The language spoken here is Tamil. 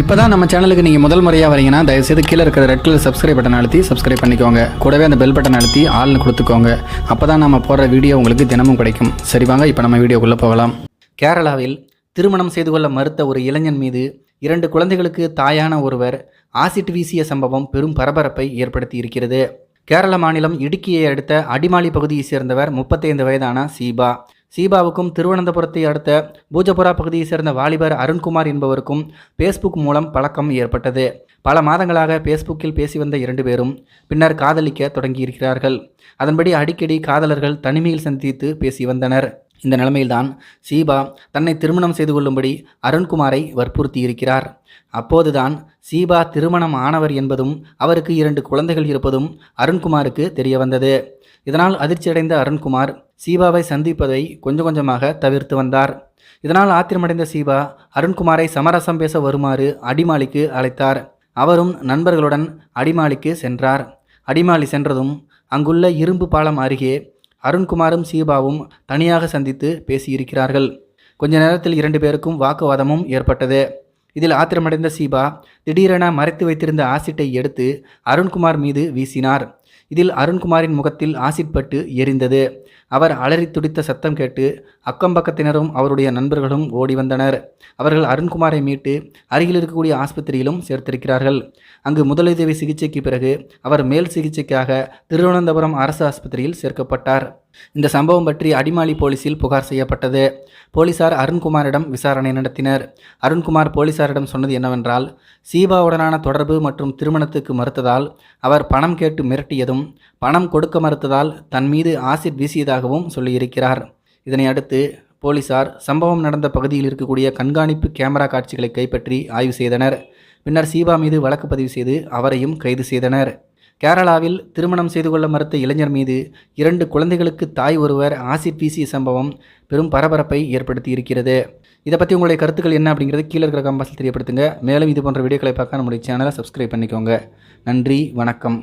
இப்போ தான் நம்ம சேனலுக்கு நீங்கள் முதல் முறையாக வரீங்கன்னா தயவுசெய்து கீழே இருக்கிற ரெட் கலர் சப்ஸ்கிரைப் பட்டன் அழுத்தி சப்ஸ்கிரைப் பண்ணிக்கோங்க. கூடவே அந்த பெல் பட்டன் அழுத்தி ஆள்னு கொடுத்துக்கோங்க. அப்போ தான் நம்ம போடுற வீடியோ உங்களுக்கு தினமும் கிடைக்கும். சரி வாங்க இப்போ நம்ம வீடியோக்குள்ளே போகலாம். கேரளாவில் திருமணம் செய்து கொள்ள மறுத்த ஒரு இளைஞன் மீது இரண்டு குழந்தைகளுக்கு தாயான ஒருவர் ஆசிட் வீசிய சம்பவம் பெரும் பரபரப்பை ஏற்படுத்தி இருக்கிறது. கேரள மாநிலம் இடுக்கியை அடுத்த அடிமாலி பகுதியை சேர்ந்தவர் முப்பத்தைந்து வயதான சீபா. சீபாவுக்கும் திருவனந்தபுரத்தை அடுத்த பூஜபுரா பகுதியைச் சேர்ந்த வாலிபர் அருண்குமார் என்பவருக்கும் ஃபேஸ்புக் மூலம் பழக்கம் ஏற்பட்டது. பல மாதங்களாக ஃபேஸ்புக்கில் பேசி வந்த இரண்டு பேரும் பின்னர் காதலிக்க தொடங்கியிருக்கிறார்கள். அதன்படி அடிக்கடி காதலர்கள் தனிமையில் சந்தித்து பேசி வந்தனர். இந்த நிலைமையில்தான் சீபா தன்னை திருமணம் செய்து கொள்ளும்படி அருண்குமாரை வற்புறுத்தியிருக்கிறார். அப்போதுதான் சீபா திருமணம் ஆனவர் என்பதும் அவருக்கு இரண்டு குழந்தைகள் இருப்பதும் அருண்குமாருக்கு தெரிய வந்தது. இதனால் அதிர்ச்சியடைந்த அருண்குமார் சீபாவை சந்திப்பதை கொஞ்சம் கொஞ்சமாக தவிர்த்து வந்தார். இதனால் ஆத்திரமடைந்த சீபா அருண்குமாரை சமரசம் பேச வருமாறு அடிமாலிக்கு அழைத்தார். அவரும் நண்பர்களுடன் அடிமாலிக்கு சென்றார். அடிமாலி சென்றதும் அங்குள்ள இரும்பு பாலம் அருகே அருண்குமாரும் சீபாவும் தனியாக சந்தித்து பேசியிருக்கிறார்கள். கொஞ்ச நேரத்தில் இரண்டு பேருக்கும் வாக்குவாதமும் ஏற்பட்டது. இதில் ஆத்திரமடைந்த சீபா திடீரென மறைத்து வைத்திருந்த ஆசிட்டை எடுத்து அருண்குமார் மீது வீசினார். இதில் அருண்குமாரின் முகத்தில் ஆசிட் பட்டு எரிந்தது. அவர் அலறி துடித்த சத்தம் கேட்டு அக்கம் பக்கத்தினரும் அவருடைய நண்பர்களும் ஓடி வந்தனர். அவர்கள் அருண்குமாரை மீட்டு அருகில் இருக்கக்கூடிய ஆஸ்பத்திரியிலும் சேர்த்திருக்கிறார்கள். அங்கு முதலுதவி சிகிச்சைக்கு பிறகு அவர் மேல் சிகிச்சைக்காக திருவனந்தபுரம் அரசு ஆஸ்பத்திரியில் சேர்க்கப்பட்டார். இந்த சம்பவம் பற்றி அடிமாலி போலீசில் புகார் செய்யப்பட்டது. போலீசார் அருண்குமாரிடம் விசாரணை நடத்தினர். அருண்குமார் போலீசாரிடம் சொன்னது என்னவென்றால் சீபாவுடனான தொடர்பு மற்றும் திருமணத்துக்கு மறுத்ததால் அவர் பணம் கேட்டு மிரட்டியதும் பணம் கொடுக்க மறுத்ததால் தன் மீது ஆசிட் இருப்பதாகவும் சொல்லியிருக்கிறார். இதனை அடுத்து போலீசார் சம்பவம் நடந்த பகுதியில் இருக்கக்கூடிய கண்காணிப்பு கேமரா காட்சிகளை கைப்பற்றி ஆய்வு செய்தனர். பின்னர் சீபா மீது வழக்கு பதிவு செய்து அவரையும் கைது செய்தனர். கேரளாவில் திருமணம் செய்து கொள்ள மறுத்த இளைஞர் மீது இரண்டு குழந்தைகளுக்கு தாய் ஒருவர் ஆசிட் வீசிய சம்பவம் பெரும் பரபரப்பை ஏற்படுத்தி இருக்கிறது இதை பற்றி உங்களுடைய கருத்துக்கள் என்ன அப்படிங்கிறது கீழே இருக்கிற கம்பாஸில் தெரியப்படுத்துங்க. மேலும் இது போன்ற வீடியோக்களை பார்க்க நம்முடைய சேனலை சப்ஸ்கிரைப் பண்ணிக்கோங்க. நன்றி வணக்கம்.